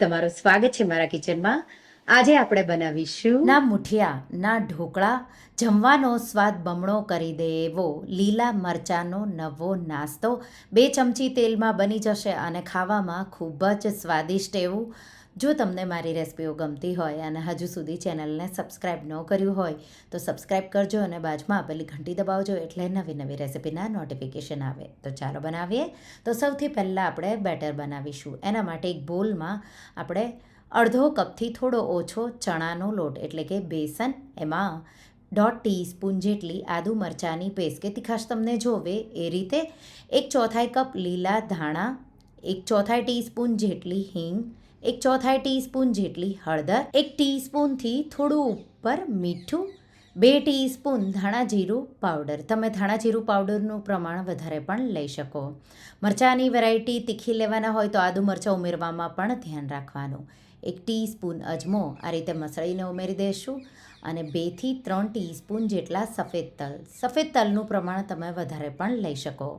તમારું સ્વાગત છે મારા કિચનમાં. આજે આપણે બનાવીશું ના મુઠિયા, ના ઢોકળા, જમવાનો સ્વાદ બમણો કરી દે એવો લીલા મરચાંનો નવો નાસ્તો બે ચમચી તેલમાં બની જશે અને ખાવામાં ખૂબ જ સ્વાદિષ્ટ એવું જો તમને મારી રેસિપીઓ ગમતી હોય અને હજુ સુધી ચેનલને સબસ્ક્રાઈબ ન કર્યું હોય, તો સબસ્ક્રાઈબ કરજો અને બાજુમાં આપેલી ઘંટી દબાવજો એટલે નવી નવી રેસિપીના નોટિફિકેશન આવે. તો ચાલો બનાવીએ. તો સૌથી પહેલાં આપણે બેટર બનાવીશું. એના માટે એક બોલમાં આપણે અડધો કપથી થોડો ઓછો ચણાનો લોટ, એટલે કે બેસન, એમાં દોઢ ટીસ્પૂન જેટલી આદુ મરચાંની પેસ્ટ, કે તીખાશ તમને જોવે એ રીતે, એક ચોથાઈ કપ લીલા ધાણા, એક ચોથાઈ ટીસ્પૂન જેટલી હિંગ એક ચોથાઈ ટીસ્પૂન જેટલી હળદર, એક ટીસ્પૂનથી થોડું ઉપર મીઠું, બે ટીસ્પૂન ધાણા જીરું પાવડર. તમે ધાણા જીરું પાવડરનું પ્રમાણ વધારે પણ લઈ શકો. મરચાંની વેરાયટી તીખી લેવાના હોય તો આદુ મરચાં ઉમેરવામાં પણ ધ્યાન રાખવાનું. એક ટીસ્પૂન અજમો આ રીતે મસળીને ઉમેરી દઈશું અને બેથી ત્રણ ટીસ્પૂન જેટલા સફેદ તલ. સફેદ તલનું પ્રમાણ તમે વધારે પણ લઈ શકો.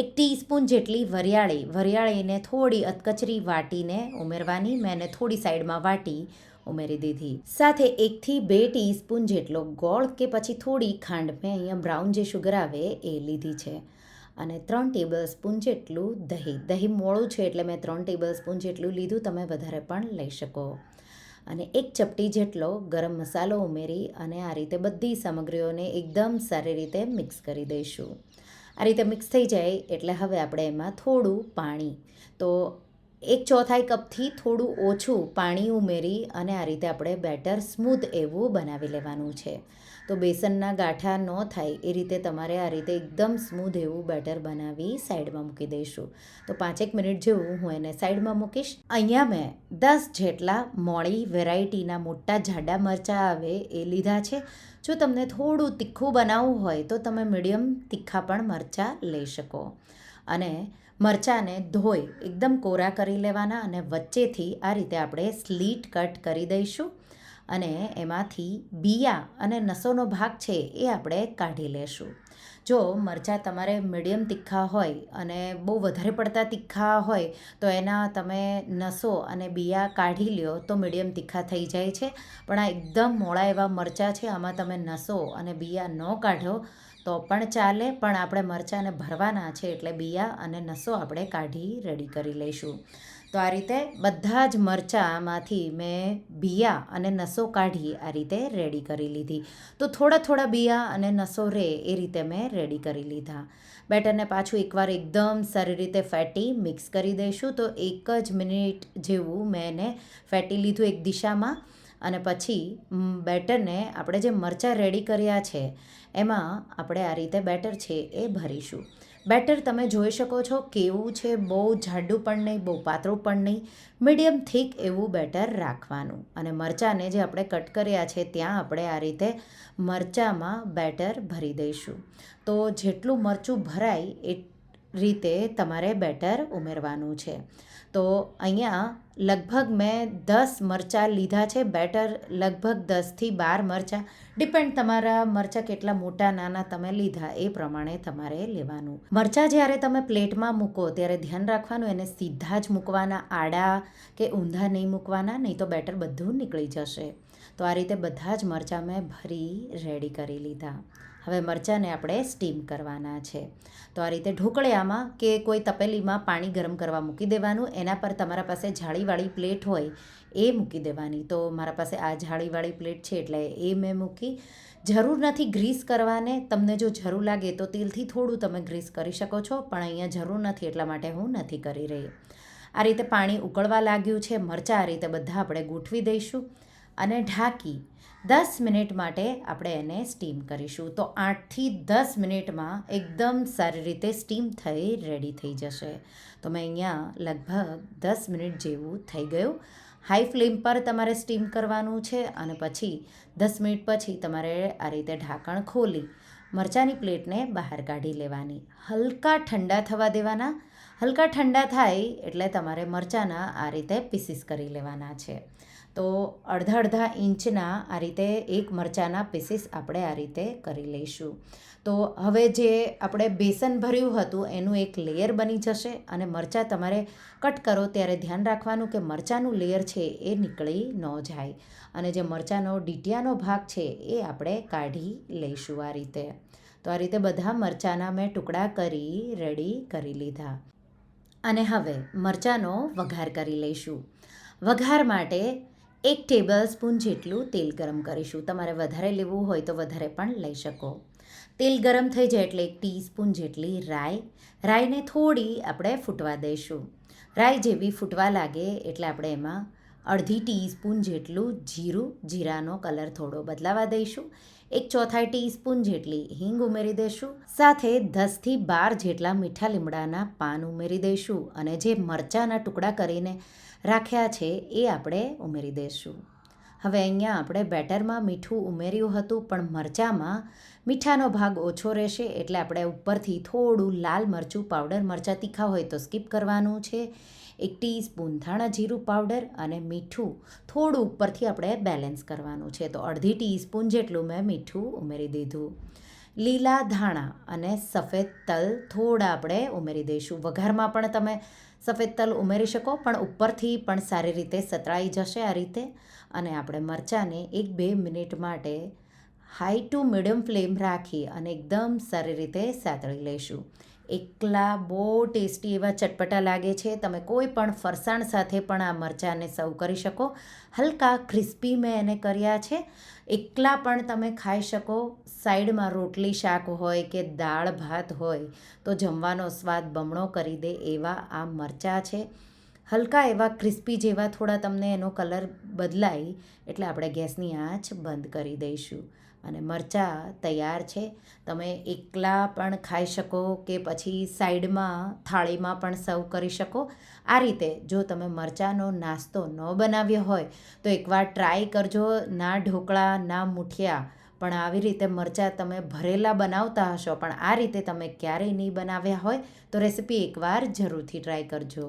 એક ટીસ્પૂન જેટલી વરિયાળી વરિયાળીને થોડી અધકચરી વાટીને ઉમેરવાની મેં એને થોડી સાઈડમાં વાટી ઉમેરી દીધી. સાથે એકથી બે ટીસ્પૂન જેટલો ગોળ કે પછી થોડી ખાંડ મેં અહીંયા બ્રાઉન જે શુગર આવે એ લીધી છે. અને ત્રણ ટેબલ સ્પૂન જેટલું દહીં. દહીં મોળું છે એટલે મેં ત્રણ ટેબલ સ્પૂન જેટલું લીધું, તમે વધારે પણ લઈ શકો. અને એક ચપટી જેટલો ગરમ મસાલો ઉમેરી અને આ રીતે બધી સામગ્રીઓને એકદમ સારી રીતે મિક્સ કરી દઈશું. આ રીતે મિક્સ થઈ જાય એટલે હવે આપણે એમાં થોડું પાણી. તો એક ચોથાઈ કપથી થોડું ઓછું પાણી ઉમેરી અને આ રીતે આપણે બેટર સ્મૂથ એવું બનાવી લેવાનું છે. તો બેસનના ગાંઠા ન થાય એ રીતે તમારે આ રીતે એકદમ સ્મૂધ એવું બેટર બનાવી સાઈડમાં મૂકી દઈશું. તો પાંચેક મિનિટ જેવું હું એને સાઈડમાં મૂકીશ. અહીંયા મેં દસ જેટલા મોળી વેરાયટીના મોટા જાડા મરચાં આવે એ લીધા છે. જો તમને થોડું તીખું બનાવવું હોય તો તમે મીડિયમ તીખા પણ મરચાં લઈ શકો. અને મરચાંને ધોઈ એકદમ કોરા કરી લેવાના અને વચ્ચેથી આ રીતે આપણે સ્લીટ કટ કરી દઈશું. અને એમાંથી બિયા અને નસોનો ભાગ છે એ આપણે કાઢી લેશું. જો મરચાં તમારે મીડિયમ તીખા હોય અને બહુ વધારે પડતા તીખા હોય, તો એના તમે નસો અને બિયા કાઢી લ્યો તો મીડિયમ તીખા થઈ જાય છે. પણ આ એકદમ મોળા એવા મરચાં છે, આમાં તમે નસો અને બિયા ન કાઢો તો પણ ચાલે, પણ આપણે મરચાંને ભરવાના છે એટલે બિયા અને નસો આપણે કાઢી રેડી કરી લઈશું. તો આ રીતે બધા જ મરચાંમાંથી મેં બિયા અને નસો કાઢી આ રીતે રેડી કરી લીધી. તો થોડા થોડા બિયા અને નસો રહે એ રીતે મેં રેડી કરી લીધા. બેટરને પાછું એકવાર એકદમ સારી રીતે ફેટી મિક્સ કરી દઈશું. તો એક જ મિનિટ જેવું મેં એને ફેટી લીધું એક દિશામાં. અને પછી બેટરને આપણે જે મરચાં રેડી કર્યા છે, એમાં આપણે આ રીતે બેટર છે એ ભરીશું. બેટર તમે જોઈ શકો છો કેવું છે, બહુ જાડું પણ નહીં, બહુ પાતળું પણ નહીં, મીડિયમ થીક એવું બેટર રાખવાનું. અને મરચાંને જે આપણે કટ કર્યા છે ત્યાં આપણે આ રીતે મરચાંમાં બેટર ભરી દઈશું. તો જેટલું મરચું ભરાય એ રીતે તમારે બેટર ઉમેરવાનું છે. તો અહીંયા લગભગ મેં દસ મરચાં લીધા છે, બેટર લગભગ દસથી બાર મરચાં. ડિપેન્ડ તમારા મરચાં કેટલા મોટા, નાના તમે લીધા, એ પ્રમાણે તમારે લેવાનું. મરચાં જ્યારે તમે પ્લેટમાં મૂકો, ત્યારે ધ્યાન રાખવાનું, એને સીધા જ મૂકવાના, આડા કે ઊંધા નહીં મૂકવાના, નહીં તો બેટર બધું નીકળી જશે. તો આ રીતે બધા જ મરચાં મેં ભરી, રેડી કરી લીધા. હવે મરચાંને આપણે સ્ટીમ કરવાના છે. તો આ રીતે ઢોકળિયામાં કે કોઈ તપેલીમાં પાણી ગરમ કરવા મૂકી દેવાનું, એના પર તમારા પાસે જાળીવાળી પ્લેટ હોય એ મૂકી દેવાની. તો મારા પાસે આ જાળીવાળી પ્લેટ છે એટલે એ મેં મૂકી. જરૂર નથી ગ્રીસ કરવાને, તમને જો જરૂર લાગે તો તેલથી થોડું તમે ગ્રીસ કરી શકો છો, પણ અહીંયા જરૂર નથી, એટલા માટે હું નથી કરી રહી. આ રીતે પાણી ઉકળવા લાગ્યું છે, મરચાં આ રીતે બધા આપણે ગોઠવી દઈશું. અને ઢાંકી. દસ મિનિટ માટે આપણે એને સ્ટીમ કરીશું. તો આઠથી દસ મિનિટમાં એકદમ સારી રીતે સ્ટીમ થઈ, રેડી થઈ જશે. તો મેં અહીંયા લગભગ દસ મિનિટ જેવું થઈ ગયું. હાઈ ફ્લેમ પર તમારે સ્ટીમ કરવાનું છે અને પછી દસ મિનિટ પછી તમારે આ રીતે ઢાંકણ ખોલી, મરચાંની પ્લેટને બહાર કાઢી લેવાની. હલકા ઠંડા થવા દેવાના. હલકા ઠંડા થાય એટલે તમારે મરચાંના આ રીતે પીસીસ કરી લેવાના છે. તો અડધા અડધા ઇંચના આ રીતે એક મરચાંના પીસીસ આપણે આ રીતે કરી લઈશું. તો હવે જે આપણે બેસન ભર્યું હતું, એનું એક લેયર બની જશે અને મરચાં તમારે કટ કરો ત્યારે ધ્યાન રાખવાનું કે મરચાંનું લેયર છે એ નીકળી ન જાય. અને જે મરચાંનો ડીટિયાનો ભાગ છે એ આપણે કાઢી લઈશું આ રીતે. તો આ રીતે બધા મરચાંના મેં ટુકડા કરી રેડી કરી લીધા. અને હવે મરચાંનો વઘાર કરી લઈશું. વઘાર માટે એક ટેબલ સ્પૂન જેટલું તેલ ગરમ કરીશું. તમારે વધારે લેવું હોય તો વધારે પણ લઈ શકો. તેલ ગરમ થઈ જાય એટલે એક ટીસ્પૂન જેટલી રાઈ. રાઈને થોડી આપણે ફૂટવા દઈશું. રાઈ જેવી ફૂટવા લાગે એટલે આપણે એમાં અડધી ટીસ્પૂન જેટલું જીરું, જીરાનો કલર થોડો બદલાવા દઈશું. એક ચોથાઈ ટીસ્પૂન જેટલી હિંગ ઉમેરી દઈશું. સાથે દસથી બાર જેટલા મીઠા લીમડાના પાન ઉમેરી દઈશું અને જે મરચાંના ટુકડા કરીને રાખ્યા છે એ આપણે ઉમેરી દઈશું. હવે અહીંયા આપણે બેટરમાં મીઠું ઉમેર્યું હતું, પણ મરચાંમાં મીઠાનો ભાગ ઓછો રહેશે એટલે આપણે ઉપરથી થોડું લાલ મરચું પાવડર, મરચાં તીખા હોય તો સ્કીપ કરવાનું છે. એક ટીસ્પૂન ધાણા જીરું પાવડર અને મીઠું થોડું ઉપરથી આપણે બેલેન્સ કરવાનું છે. તો અડધી ટીસ્પૂન જેટલું મેં મીઠું ઉમેરી દીધું. લીલા ધાણા અને સફેદ તલ થોડા આપણે ઉમેરી દઈશું. વઘારમાં પણ તમે સફેદ તલ ઉમેરી શકો, પણ ઉપરથી પણ સારી રીતે સતળાઈ જશે આ રીતે. અને આપણે મરચાંને એક બે મિનિટ માટે હાઈ ટુ મીડિયમ ફ્લેમ રાખી અને એકદમ સારી રીતે સાતળી લઈશું. એકલા બહુ ટેસ્ટી એવા ચટપટા લાગે છે. તમે કોઈ પણ ફરસાણ સાથે પણ આ મરચાંને સર્વ કરી શકો. હલકા, ક્રિસ્પી મેં એને કર્યા છે. એકલા પણ તમે ખાઈ શકો. સાઈડમાં રોટલી શાક હોય કે દાળ ભાત હોય તો જમવાનો સ્વાદ બમણો કરી દે એવા આ મરચાં છે. હલકા એવા ક્રિસ્પી જેવા થોડા તમને એનો કલર બદલાય, એટલે આપણે ગેસની આંચ બંધ કરી દઈશું. અને મરચાં તૈયાર છે. તમે એકલા પણ ખાઈ શકો કે પછી સાઈડમાં, થાળીમાં પણ સર્વ કરી શકો. આ રીતે જો તમે મરચાંનો નાસ્તો ન બનાવ્યો હોય, તો એકવાર ટ્રાય કરજો. ના ઢોકળા, ના મુઠિયા, પણ આવી રીતે મરચાં તમે ભરેલા બનાવતા હશો, પણ આ રીતે તમે ક્યારેય નહીં બનાવ્યા હોય, તો રેસીપી એકવાર જરૂરથી ટ્રાય કરજો.